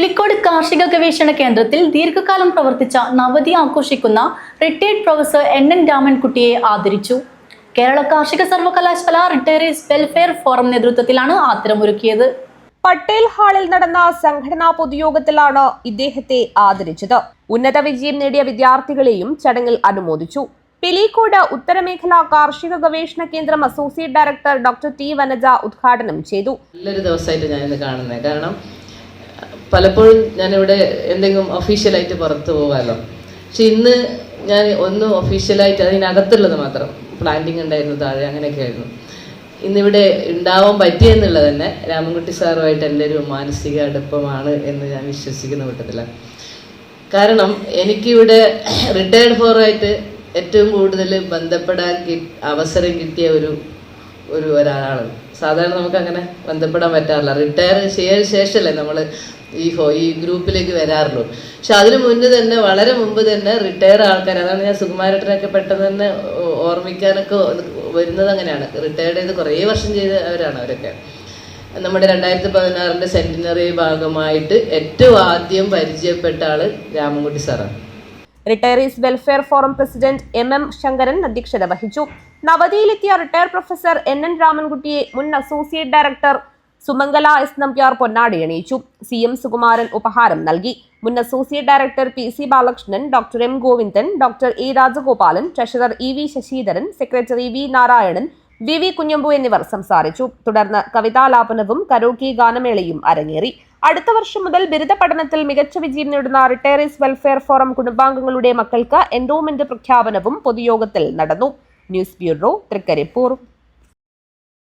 പിലിക്കോട് കാർഷിക ഗവേഷണ കേന്ദ്രത്തിൽ ദീർഘകാലം പ്രവർത്തിച്ച നവതി ആഘോഷിക്കുന്ന റിട്ടയർഡ് പ്രൊഫസർ എൻ എൻ രാമൻകുട്ടിയെ ആദരിച്ചു. കേരള കാർഷിക സർവകലാശാല റിട്ടയറീസ് വെൽഫെയർ ഫോറം നേതൃത്വത്തിലാണ് ആദരമൊരുക്കിയത്. പട്ടേൽ ഹാളിൽ നടന്ന സംഘടനാ പൊതുയോഗത്തിലാണ് ഇദ്ദേഹത്തെ ആദരിച്ചത്. ഉന്നത വിജയം നേടിയ വിദ്യാർത്ഥികളെയും ചടങ്ങിൽ അനുമോദിച്ചു. പിലിക്കോട് ഉത്തരമേഖല കാർഷിക ഗവേഷണ കേന്ദ്രം associate director doctor T Vanaja ഉദ്ഘാടനം ചെയ്തു. നല്ലൊരു ദിവസമായിട്ട് ഇന്ന് കാണുന്നത്. കാരണം പലപ്പോഴും ഞാനിവിടെ എന്തെങ്കിലും ഒഫീഷ്യലായിട്ട് പുറത്ത് പോകാമല്ലോ പക്ഷെ ഇന്ന് ഞാൻ ഒന്ന് ഒഫീഷ്യലായിട്ട് അതിനകത്തുള്ളത് മാത്രം. പ്ലാന്റിങ് ഉണ്ടായിരുന്നു താഴെ അങ്ങനെയൊക്കെ ആയിരുന്നു. ഇന്നിവിടെ ഉണ്ടാവാൻ പറ്റിയെന്നുള്ളത് തന്നെ രാമൻകുട്ടി സാറുമായിട്ട് എന്റെ ഒരു മാനസിക അടുപ്പമാണ് എന്ന് ഞാൻ വിശ്വസിക്കുന്ന കൂട്ടത്തില്ല കാരണം എനിക്കിവിടെ റിട്ടയർഡ് ഫോറായിട്ട് ഏറ്റവും കൂടുതൽ ബന്ധപ്പെടാൻ അവസരം കിട്ടിയ ഒരു ഒരു ഒരാളാണ്. സാധാരണ നമുക്ക് അങ്ങനെ ബന്ധപ്പെടാൻ പറ്റാറില്ല. റിട്ടയർ ചെയ്തതിന് ശേഷമല്ലേ നമ്മൾ ഈ ഹോ ഈ ഗ്രൂപ്പിലേക്ക് വരാറുള്ളൂ. പക്ഷെ അതിനു മുന്നേ തന്നെ വളരെ മുമ്പ് തന്നെ റിട്ടയർ ആൾക്കാർ അതാണ് ഞാൻ സുകുമാരട്ടനൊക്കെ പെട്ടെന്ന് തന്നെ ഓർമ്മിക്കാനൊക്കെ വരുന്നത് അങ്ങനെയാണ്. റിട്ടയർഡ് ചെയ്ത് കുറേ വർഷം ചെയ്തവരാണ് അവരൊക്കെ. നമ്മുടെ രണ്ടായിരത്തി പതിനാറിന്റെ സെന്റിനറി ഭാഗമായിട്ട് ഏറ്റവും ആദ്യം പരിചയപ്പെട്ട ആൾ രാമൻകുട്ടി സാറാണ്. Retirees welfare forum president M M Sankaran അധ്യക്ഷത വഹിച്ചു. നവതിയിലെത്തിയ റിട്ടയർ പ്രൊഫസർ എൻ എൻ രാമൻകുട്ടിയെ മുൻ associate director Sumangala S Nambiar പൊന്നാടി അണിയിച്ചു സി എം സുകുമാരൻ ഉപഹാരം നൽകി. മുൻ associate director P C Balakrishnan doctor M Govindan doctor A Rajagopalan treasurer E V Sasidharan secretary V Narayanan V V Kunhambu എന്നിവർ സംസാരിച്ചു. തുടർന്ന് കവിതാലാപനവും karaoke ഗാനമേളയും അരങ്ങേറി. അടുത്ത വർഷം മുതൽ ബിരുദ പഠനത്തിൽ മികച്ച വിജയം നേടുന്ന റിട്ടയറീസ് വെൽഫെയർ ഫോറം കുടുംബാംഗങ്ങളുടെ മക്കൾക്ക് എൻഡോമെന്റ് പ്രഖ്യാപനവും പൊതുയോഗത്തിൽ നടന്നു. News bureau Trikaripur.